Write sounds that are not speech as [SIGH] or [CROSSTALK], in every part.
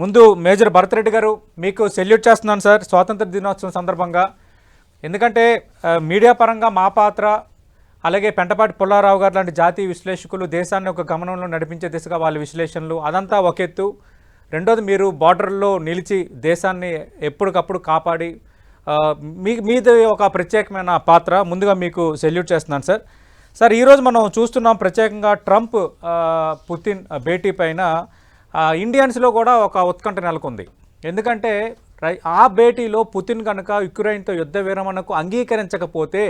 ముందు మేజర్ భరత్ రెడ్డి గారు మీకు సెల్యూట్ చేస్తున్నాను సార్ స్వాతంత్ర దినోత్సవం సందర్భంగా. ఎందుకంటే మీడియా పరంగా మా పాత్ర అలాగే పెంటపాటి పుల్లారావు గారు లాంటి జాతీయ విశ్లేషకులు దేశాన్ని ఒక గమనంలో నడిపించే దిశగా వాళ్ళ విశ్లేషణలు అదంతా ఒక ఎత్తు. రెండోది మీరు బార్డర్లో నిలిచి దేశాన్ని ఎప్పటికప్పుడు కాపాడి మీ మీది ఒక ప్రత్యేకమైన పాత్ర. ముందుగా మీకు సెల్యూట్ చేస్తున్నాను సార్. సార్ ఈరోజు మనం చూస్తున్నాం ప్రత్యేకంగా ట్రంప్ పుతిన్ భేటీ పైన ఇండియన్స్లో కూడా ఒక ఉత్కంఠ నెలకొంది. ఎందుకంటే ఆ భేటీలో పుతిన్ కనుక యుక్రెయిన్తో యుద్ధ విరమణకు అంగీకరించకపోతే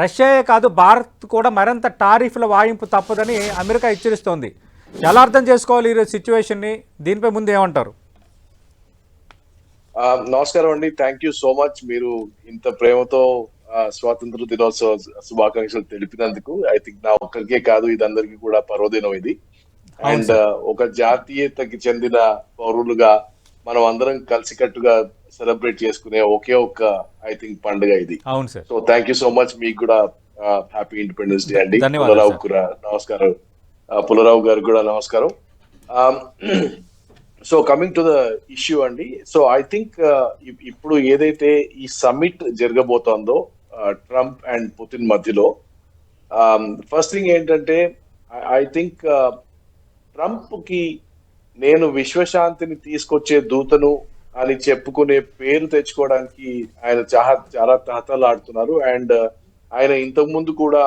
రష్యాయే కాదు భారత్ కూడా మరింత టారిఫ్ల వాయింపు తప్పదని అమెరికా హెచ్చరిస్తోంది. ఎలా అర్థం చేసుకోవాలి ఈరోజు సిచ్యువేషన్ని? దీనిపై ముందు ఏమంటారు? నమస్కారం అండి. Thank you so much. మీరు ఇంత ప్రేమతో స్వాతంత్ర దినోత్సవ శుభాకాంక్షలు తెలిపినందుకు. ఐ థింక్ నా ఒక్కరికే కాదు ఇది అందరికీ కూడా పర్వదినం ఇది. అండ్ ఒక జాతీయతకి చెందిన పౌరులుగా మనం అందరం కలిసికట్టుగా సెలబ్రేట్ చేసుకునే ఒకే ఒక్క ఐ థింక్ పండుగ ఇది. అవును sir. So thank you so much మీకు కూడా హ్యాపీ ఇండిపెండెన్స్ డే అండి. పులరావు. కూడా నమస్కారం. పులరావు గారు కూడా నమస్కారం. [CLEARS THROAT] So coming to the issue అండి. సో ఐ థింక్ ఇప్పుడు ఏదైతే ఈ సమ్మిట్ జరగబోతోందో ట్రంప్ అండ్ పుతిన్ మధ్యలో ఫస్ట్ థింగ్ ఏంటంటే ఐ థింక్ ట్రంప్కి నేను విశ్వశాంతిని తీసుకొచ్చే దూతను అని చెప్పుకునే పేరు తెచ్చుకోవడానికి ఆయన చాలా చాలా తహతలాడుతున్నారు అండ్ ఆయన ఇంతకు ముందు కూడా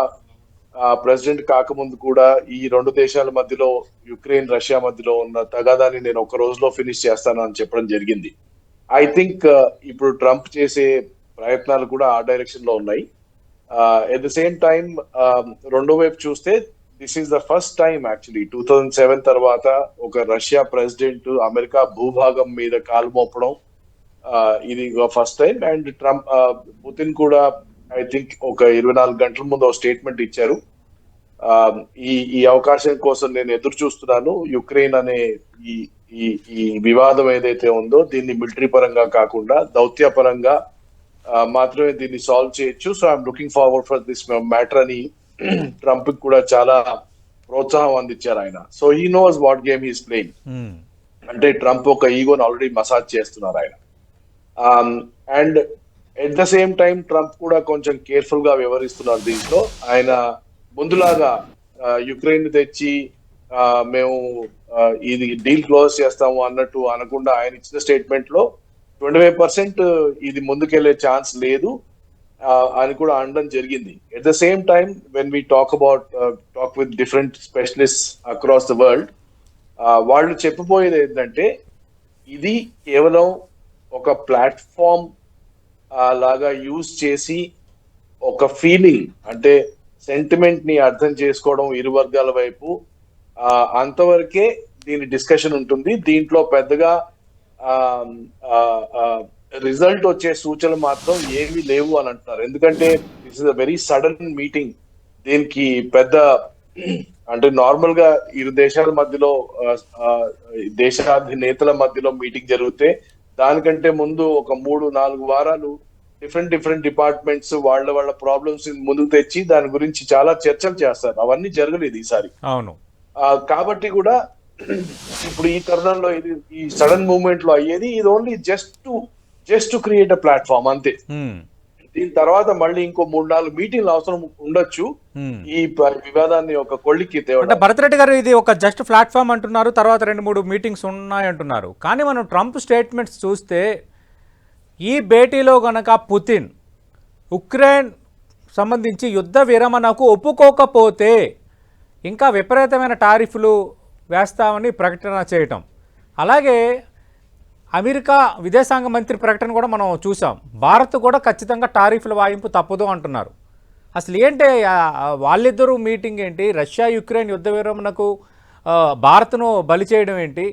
ప్రెసిడెంట్ కాకముందు కూడా ఈ రెండు దేశాల మధ్యలో యుక్రెయిన్ రష్యా మధ్యలో ఉన్న తగాదాన్ని నేను ఒక రోజులో ఫినిష్ చేస్తాను అని చెప్పడం జరిగింది. ఐ థింక్ ఇప్పుడు ట్రంప్ చేసే ప్రయత్నాలు కూడా ఆ డైరెక్షన్లో ఉన్నాయి ఎట్ ద సేమ్ టైం రెండో వైపు చూస్తే this is the first time actually two thousand seven తర్వాత ఒక రష్యా ప్రెసిడెంట్ అమెరికా భూభాగం మీద కాలు మోపడం ఇది first time and Trump Putin కూడా ఐ థింక్ ఒక ఇరవై నాలుగు గంటల ముందు ఒక స్టేట్మెంట్ ఇచ్చారు. ఈ ఈ అవకాశం కోసం నేను ఎదురు చూస్తున్నాను. యుక్రెయిన్ అనే ఈ ఈ ఈ వివాదం ఏదైతే ఉందో దీన్ని మిలిటరీ పరంగా కాకుండా దౌత్య పరంగా మాత్రమే దీన్ని సాల్వ్ చేయొచ్చు. So I'm looking forward for this matter అని ట్రంప్ కూడా చాలా ప్రోత్సాహం అందించారు ఆయన. So he knows what game he's playing అంటే ట్రంప్ ఒక ఈగోని ఆల్రెడీ మసాజ్ చేస్తున్నారు ఆయన. And at the same time Trump కూడా కొంచెం కేర్ఫుల్గా వ్యవహరిస్తున్నారు దీంట్లో. ఆయన ముందులాగా యుక్రెయిన్ తెచ్చి మేము ఇది డీల్ క్లోజ్ చేస్తాము అన్నట్టు అనకుండా ఆయన ఇచ్చిన స్టేట్మెంట్లో ట్వంటీ ఫైవ్ పర్సెంట్ ఇది ముందుకెళ్ళే ఛాన్స్ లేదు. అని కూడా అనడం జరిగింది. At the same time when we talk about talk with different specialist across the world వాళ్ళు చెప్పబోయేది ఏంటంటే ఇది కేవలం ఒక ప్లాట్ఫామ్ లాగా యూజ్ చేసి ఒక ఫీలింగ్ అంటే సెంటిమెంట్ని అర్థం చేసుకోవడం ఇరు వర్గాల వైపు అంతవరకే దీని డిస్కషన్ ఉంటుంది. దీంట్లో పెద్దగా రిజల్ట్ వచ్చే సూచనలు మాత్రం ఏమీ లేవు అని అంటున్నారు. ఎందుకంటే this is a very sudden meeting దీనికి పెద్ద అంటే నార్మల్గా ఇరు దేశాల మధ్యలో దేశాధినేతల మధ్యలో మీటింగ్ జరిగితే దానికంటే ముందు ఒక మూడు నాలుగు వారాలు డిఫరెంట్ డిఫరెంట్ డిపార్ట్మెంట్స్ వాళ్ళ వాళ్ళ ప్రాబ్లమ్స్ ముందుకు తెచ్చి దాని గురించి చాలా చర్చలు చేస్తారు. అవన్నీ జరగలేదు ఈసారి. అవును. కాబట్టి కూడా ఇప్పుడు ఈ తరుణంలో ఇది ఈ సడన్ మూవ్మెంట్లో అయ్యేది ఇది only just to just to create a platform అంతే. ఉమ్, దీని తర్వాత మళ్ళీ ఇంకో మూడు నాలుగు మీటింగ్లు అవసరం ఉండొచ్చు. ఉమ్. ఈ వివాదాన్ని ఒక కొలిక్కి అంటే తేవడం భరత్ రెడ్డి గారు ఇది ఒక జస్ట్ ప్లాట్ఫామ్ అంటున్నారు తర్వాత రెండు మూడు మీటింగ్స్ ఉన్నాయి అంటున్నారు. కానీ మనం ట్రంప్ స్టేట్మెంట్స్ చూస్తే ఈ భేటీలో గనక పుతిన్ ఉక్రెయిన్ సంబంధించి యుద్ధ విరమణకు ఒప్పుకోకపోతే ఇంకా విపరీతమైన టారిఫ్లు వేస్తామని ప్రకటన చేయటం. అలాగే అమెరికా విదేశాంగ మంత్రి ప్రకటన కూడా మనం చూసాం భారత్ కూడా ఖచ్చితంగా టారిఫ్ల వాయింపు తప్పదు అంటున్నారు. అసలు ఏంటి వాళ్ళిద్దరూ మీటింగ్ ఏంటి? రష్యా యుక్రెయిన్ యుద్ధ విరమణకు భారత్ను బలి చేయడం ఏంటి?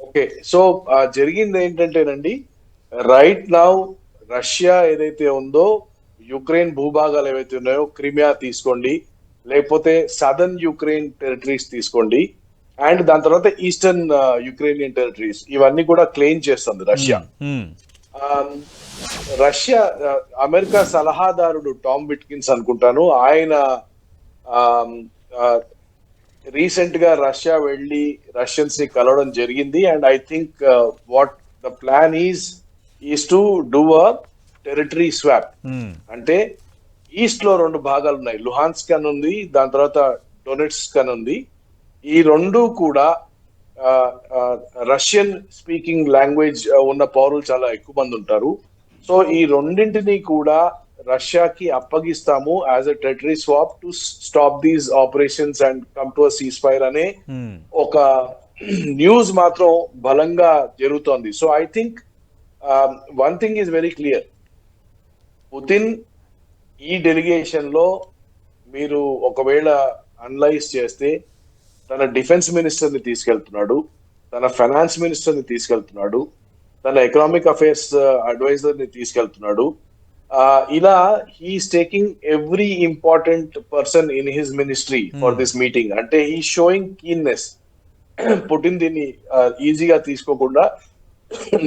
ఓకే సో జరిగింది ఏంటంటేనండి రైట్ నౌ రష్యా ఏదైతే ఉందో యుక్రెయిన్ భూభాగాలు ఏవైతే ఉన్నాయో క్రిమియా తీసుకోండి లేకపోతే సదర్న్ యుక్రెయిన్ టెరిటరీస్ తీసుకోండి అండ్ దాని తర్వాత ఈస్టర్న్ యుక్రెయినియన్ టెరిటరీస్ ఇవన్నీ కూడా క్లెయిమ్ చేస్తుంది Russia. Um, um, Russia America సలహాదారుడు టామ్ విట్కిన్స్ అనుకుంటాను. ఆయన రీసెంట్గా రష్యా వెళ్ళి రష్యన్స్ని కలవడం జరిగింది. And I think what the plan is is to do a territory swap. Hmm. అంటే ఈస్ట్లో రెండు భాగాలు ఉన్నాయి. లుహాన్స్క్ అని ఉంది దాని తర్వాత డొనెట్స్క్ అని ఉంది. ఈ రెండు కూడా రష్యన్ స్పీకింగ్ లాంగ్వేజ్ ఉన్న పౌరులు చాలా ఎక్కువ మంది ఉంటారు. సో ఈ రెండింటిని కూడా రష్యాకి అప్పగిస్తాము as a territory swap to stop these operations and come to cease fire అనే. ఒక న్యూస్ మాత్రం బలంగా జరుగుతోంది. So I think one thing is very clear. Putin ఈ డెలిగేషన్లో మీరు ఒకవేళ అనలైజ్ చేస్తే తన డిఫెన్స్ మినిస్టర్ని తీసుకెళ్తున్నాడు తన ఫైనాన్స్ మినిస్టర్ని తీసుకెళ్తున్నాడు తన ఎకనామిక్ అఫైర్స్ అడ్వైజర్ని తీసుకెళ్తున్నాడు. ఇలా he is taking every important person in his ministry for this meeting అంటే హీ షోయింగ్ కీన్నెస్ పుటిన్ దీన్ని ఈజీగా తీసుకోకుండా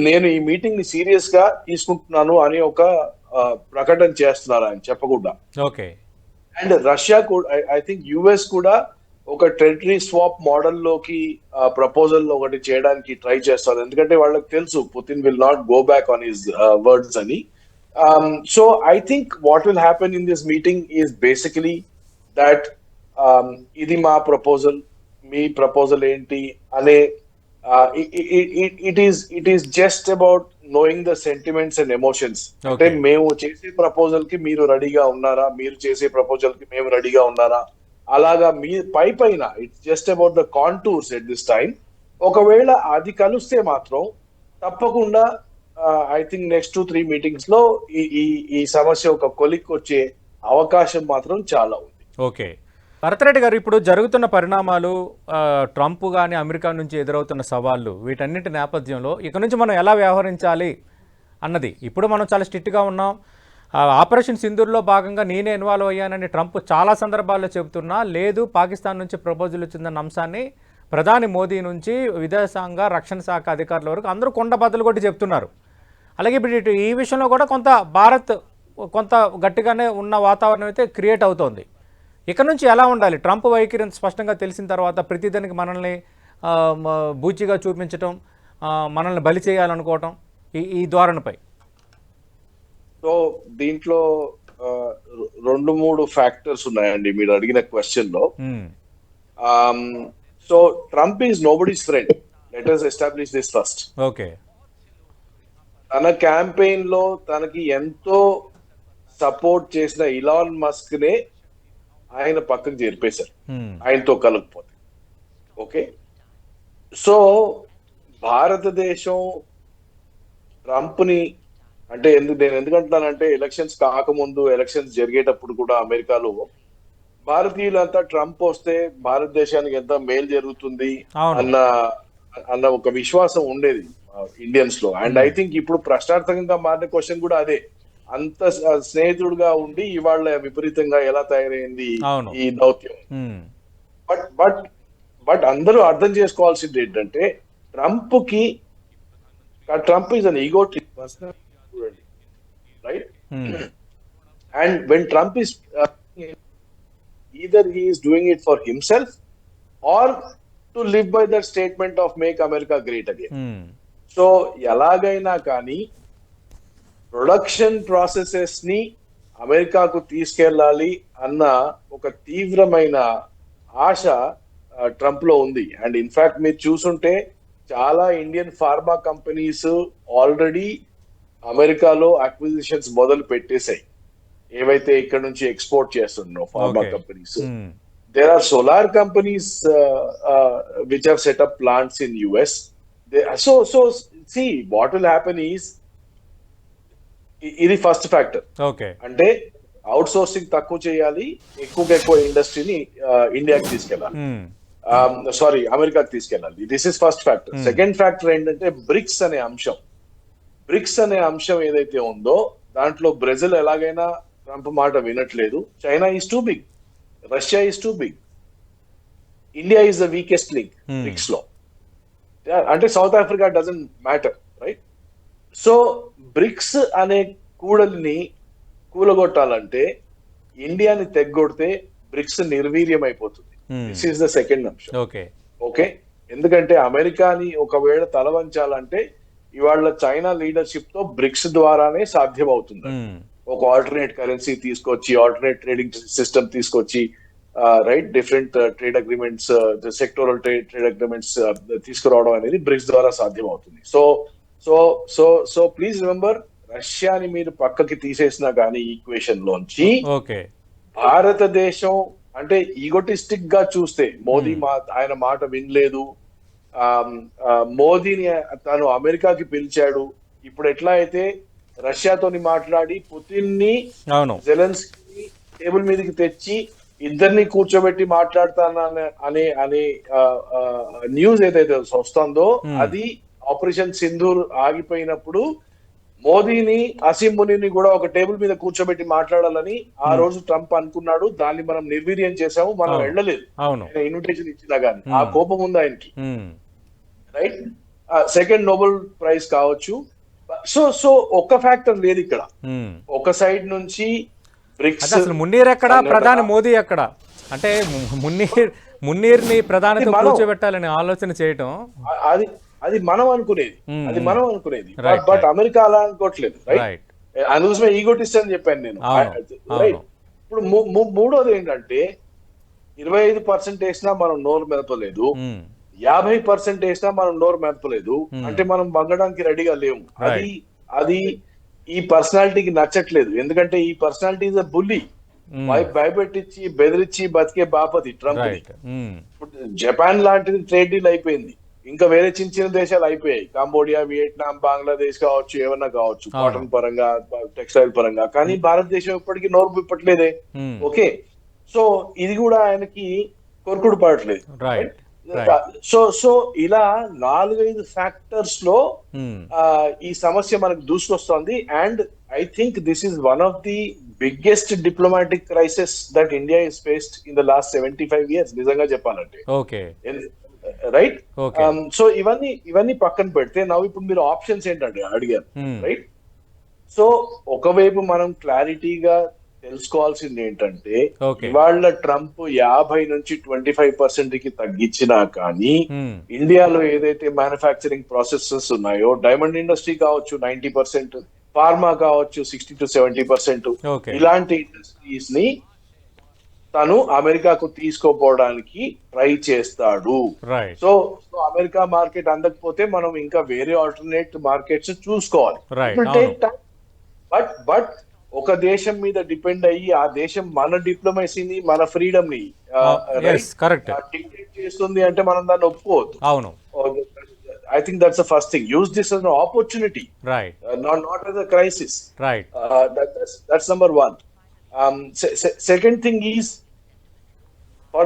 నేను ఈ మీటింగ్ని సీరియస్గా తీసుకుంటున్నాను అని ఒక ప్రకటన చేస్తున్నారు ఆయన చెప్పకుండా. ఓకే. అండ్ రష్యా కూడా ఐ థింక్ యుఎస్ కూడా ఒక టెరిటరీ స్వాప్ మోడల్లోకి ప్రపోజల్ ఒకటి చేయడానికి ట్రై చేస్తారు. ఎందుకంటే వాళ్ళకి తెలుసు Putin will not go back on his words అని. So I think what will happen in this meeting is basically that ఇది మా ప్రపోజల్ మీ ప్రపోజల్ ఏంటి అనే it is it is just about knowing the sentiments and emotions అంటే. మేము చేసే ప్రపోజల్కి మీరు రెడీగా ఉన్నారా? మీరు చేసే ప్రపోజల్కి మేము రెడీగా ఉన్నారా? అలాగా మీ పై పైన it's just about the contours at this time ఒకవేళ అది కలిస్తే మాత్రం తప్పకుండా I think next two three మీటింగ్స్లో ఈ ఈ ఈ సమస్య ఒక కొలిక్ వచ్చే అవకాశం మాత్రం చాలా ఉంది. ఓకే. భరతరెడ్డి గారు ఇప్పుడు జరుగుతున్న పరిణామాలు ట్రంప్ కానీ అమెరికా నుంచి ఎదురవుతున్న సవాళ్ళు వీటన్నిటి నేపథ్యంలో ఇక నుంచి మనం ఎలా వ్యవహరించాలి అన్నది ఇప్పుడు మనం చాలా స్ట్రిక్ట్గా ఉన్నాం. ఆపరేషన్ సింధూర్లో భాగంగా నేనే ఇన్వాల్వ్ అయ్యానని ట్రంప్ చాలా సందర్భాల్లో చెబుతున్నా. లేదు పాకిస్తాన్ నుంచి ప్రపోజల్ వచ్చిందన్న అంశాన్ని ప్రధాని మోదీ నుంచి విదేశాంగ రక్షణ శాఖ అధికారుల వరకు అందరూ కొండ బద్దలు కొట్టి చెప్తున్నారు. అలాగే ఇప్పుడు ఇటు ఈ విషయంలో కూడా కొంత భారత్ కొంత గట్టిగానే ఉన్న వాతావరణం అయితే క్రియేట్ అవుతోంది. ఇక నుంచి ఎలా ఉండాలి? ట్రంప్ వైఖరి స్పష్టంగా తెలిసిన తర్వాత ప్రతిదానికి మనల్ని బూచిగా చూపించటం మనల్ని బలి చేయాలనుకోవటం ఈ ఈ ధోరణిపై. సో దీంట్లో రెండు మూడు ఫ్యాక్టర్స్ ఉన్నాయండి మీరు అడిగిన క్వశ్చన్లో so Trump is nobody's friend. Let us establish this first okay. తన క్యాంపెయిన్లో తనకి ఎంతో సపోర్ట్ చేసిన ఇలాన్ మస్క్ నే ఆయన పక్కకు చేరిపేశారు. ఆయనతో కలగకపోతే ఓకే? సో భారతదేశం ట్రంప్ని అంటే ఎందుకు నేను ఎందుకంటున్నానంటే ఎలక్షన్స్ కాకముందు ఎలక్షన్స్ జరిగేటప్పుడు కూడా అమెరికాలో భారతీయులంతా ట్రంప్ వస్తే భారతదేశానికి ఎంత మేలు జరుగుతుంది. అన్న అన్న ఒక విశ్వాసం ఉండేది ఇండియన్స్లో అండ్ ఐ థింక్ ఇప్పుడు ప్రశ్నార్థకంగా మారిన క్వశ్చన్ కూడా అదే. అంత స్నేహితుడుగా ఉండి ఇవాళ విపరీతంగా ఎలా తయారైంది. ఈ దౌత్యం. ఉమ్, బట్ బట్ బట్ అందరూ అర్థం చేసుకోవాల్సింది ఏంటంటే ట్రంప్కి ట్రంప్ ఇస్ అన్ ఈగో చూడండి ఉమ్, and when Trump is either he is doing it for himself or to live by that statement of make America great again um, so ఎలాగైనా కానీ production ప్రాసెసెస్ని అమెరికాకు తీసుకెళ్ళాలి అన్న ఒక తీవ్రమైన ఆశ ట్రంప్లో ఉంది. అండ్ ఇన్ఫాక్ట్ మీరు చూసుంటే చాలా ఇండియన్ ఫార్మా కంపెనీస్ ఆల్రెడీ అమెరికాలో అక్విజిషన్స్ మొదలు పెట్టేశాయి. ఏవైతే ఇక్కడ నుంచి ఎక్స్పోర్ట్ చేస్తున్నారో pharma. Companies uh, uh, which have set up plants in US. They, so so see what will happen is i- ఇది ఫస్ట్ ఫ్యాక్టర్ ఓకే అంటే అవుట్ సోర్సింగ్ తక్కువ చేయాలి ఎక్కువగా ఎక్కువ ఇండస్ట్రీని ఇండియాకి తీసుకెళ్ళాలి. ఉమ్, సారీ అమెరికాకి తీసుకెళ్ళాలి. This is first factor second factor ఏంటంటే బ్రిక్స్ అనే అంశం. బ్రిక్స్ అనే అంశం ఏదైతే ఉందో దాంట్లో బ్రెజిల్ ఎలాగైనా ట్రంప్ మాట వినట్లేదు. China is too big Russia is too big India is the weakest link. బ్రిక్స్లో. అంటే South Africa doesn't matter right so BRICS అనే కూడలిని కూలగొట్టాలంటే ఇండియాని తెగ్గొడితే బ్రిక్స్ నిర్వీర్యం అయిపోతుంది. దిస్ ఈస్ ద సెకండ్ అంశం ఓకే ఓకే ఎందుకంటే అమెరికాని ఒకవేళ తలవంచాలంటే ఇవాళ చైనా లీడర్షిప్తో బ్రిక్స్ ద్వారానే సాధ్యం అవుతుంది మ్మ్. ఒక ఆల్టర్నేట్ కరెన్సీ తీసుకొచ్చి ఆల్టర్నేట్ ట్రేడింగ్ సిస్టమ్ తీసుకొచ్చి right different trade agreements sectoral trade trade agreements తీసుకురావడం అనేది బ్రిక్స్ ద్వారా సాధ్యం అవుతుంది so so so so please remember రష్యాని మీరు పక్కకి తీసేసినా కానీ ఈక్వేషన్ లోంచి ఓకే. భారతదేశం అంటే ఈగోటిస్టిక్గా చూస్తే మోదీ మా ఆయన మాట వినలేదు మోదీని తను అమెరికాకి పిలిచాడు ఇప్పుడు ఎట్లా అయితే రష్యాతోని మాట్లాడి పుతిన్ని జెలెన్స్కీ టేబుల్ మీదకి తెచ్చి ఇద్దరిని కూర్చోబెట్టి మాట్లాడతాన అనే అనే న్యూస్ ఏదైతే వస్తుందో. అది ఆపరేషన్ సింధూర్ ఆగిపోయినప్పుడు మోదీని అసీం మునిని కూడా ఒక టేబుల్ మీద కూర్చోబెట్టి మాట్లాడాలని ఆ రోజు ట్రంప్ అనుకున్నాడు. దాన్ని మనం నిర్వీర్యం చేసాము మనం. వెళ్ళలేదు. ఇన్విటేషన్ ఇచ్చినా గానీ. ఆ. కోపం ఉంది ఆయనకి. రైట్ సెకండ్ నోబెల్ ప్రైజ్ కావచ్చు. సో సో ఒక్క ఫ్యాక్టర్ లేదు ఇక్కడ. ఒక సైడ్ నుంచి బ్రిక్స్ అసలు మున్నీర్ ఎక్కడ. ప్రధాని మోదీ ఎక్కడ? అంటే మున్నీర్ మున్నీర్ని ప్రధానితో అది మనం- కూర్చోబెట్టాలని ఆలోచన చేయటం అది అది మనం అనుకునేది. అది మనం అనుకునేది. బట్. అమెరికా అలా అనుకోవట్లేదు రైట్ అందుకోసమే ఈగోటిస్ట్ అని చెప్పాను నేను. రైట్. ఇప్పుడు మూడోది ఏంటంటే ఇరవై ఐదు పర్సెంట్ వేసినా మనం నోరు మెదపలేదు. యాభై పర్సెంట్ వేసినా మనం నోరు మెదపలేదు. అంటే మనం వంగడానికి రెడీగా లేము. అది అది ఈ పర్సనాలిటీకి నచ్చట్లేదు. ఎందుకంటే ఈ పర్సనాలిటీ ఇస్ అ బుల్లి. భయపెట్టించి బెదిరించి బతికే బాపతి ట్రంప్ జపాన్ లాంటిది ట్రేడ్ డీల్ అయిపోయింది. ఇంకా వేరే చిన్న చిన్న దేశాలు అయిపోయాయి. కాంబోడియా వియట్నాం బంగ్లాదేశ్ కావచ్చు ఏమన్నా కావచ్చు. కాటన్ పరంగా టెక్స్టైల్ పరంగా. కానీ భారతదేశం ఇప్పటికీ నోరు విప్పట్లేదే మ్మ్. ఓకే. సో ఇది కూడా ఆయనకి కొరుకుడు పడట్లేదు. సో సో ఇలా నాలుగైదు ఫ్యాక్టర్స్లో. ఆ, ఈ సమస్య మనకు దూసుకొస్తోంది. And I think this is one of the biggest diplomatic crisis that India is faced in the last seventy five years నిజంగా చెప్పాలంటే. ఓకే రైట్ సో ఇవన్నీ ఇవన్నీ పక్కన పెడితే నవ్వు ఇప్పుడు మీరు ఆప్షన్స్ ఏంటంటే అడిగారు. రైట్ సో ఒకవైపు మనం క్లారిటీగా తెలుసుకోవాల్సింది ఏంటంటే ఇవాళ ట్రంప్ యాభై నుంచి ట్వంటీ ఫైవ్ పర్సెంట్కి తగ్గించినా కానీ మ్మ్. ఇండియాలో ఏదైతే మ్యానుఫ్యాక్చరింగ్ ప్రాసెసెస్ ఉన్నాయో డైమండ్ ఇండస్ట్రీ కావచ్చు నైన్టీ పర్సెంట్ ఫార్మా కావచ్చు సిక్స్టీ టు సెవెంటీ పర్సెంట్ ఇలాంటి ఇండస్ట్రీస్ని తను అమెరికాకు తీసుకోపోవడానికి ట్రై చేస్తాడు. సో సో అమెరికా మార్కెట్ అందకపోతే మనం ఇంకా వేరే ఆల్టర్నేట్ మార్కెట్స్ చూసుకోవాలి. బట్ బట్ ఒక దేశం మీద డిపెండ్ అయ్యి ఆ దేశం మన డిప్లొమసీని మన ఫ్రీడమ్ని కరెక్ట్ డిక్టేట్ చేస్తుంది అంటే మనం దాన్ని ఒప్పుకోవద్దు. అవును. I think that's first thing use this an opportunity right not not as a crisis. Right uh, that, that's, that's number one.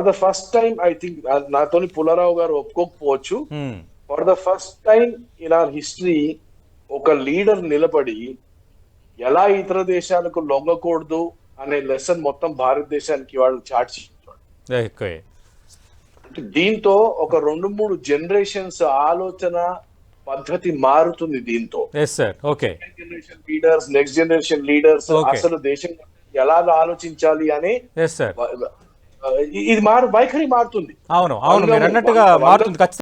The first time, I think, uh, నాతోని పుల్లారావు గారు ఒప్పుకోకపోవచ్చు. For the first time in our history ఒక leader నిలబడి ఎలా ఇతర దేశాలకు లొంగకూడదు అనే lesson మొత్తం భారతదేశానికి వాళ్ళు చాటి దీంతో ఒక రెండు మూడు జనరేషన్స్ ఆలోచన పద్ధతి మారుతుంది దీంతో. Generation leaders next generation leaders. అసలు దేశం ఎలా ఆలోచించాలి అనే ఇది మారు వైఖరి మారుతుంది. అవును అవును మీరు అన్నట్టుగా మారుతుంది ఖచ్చితంగా.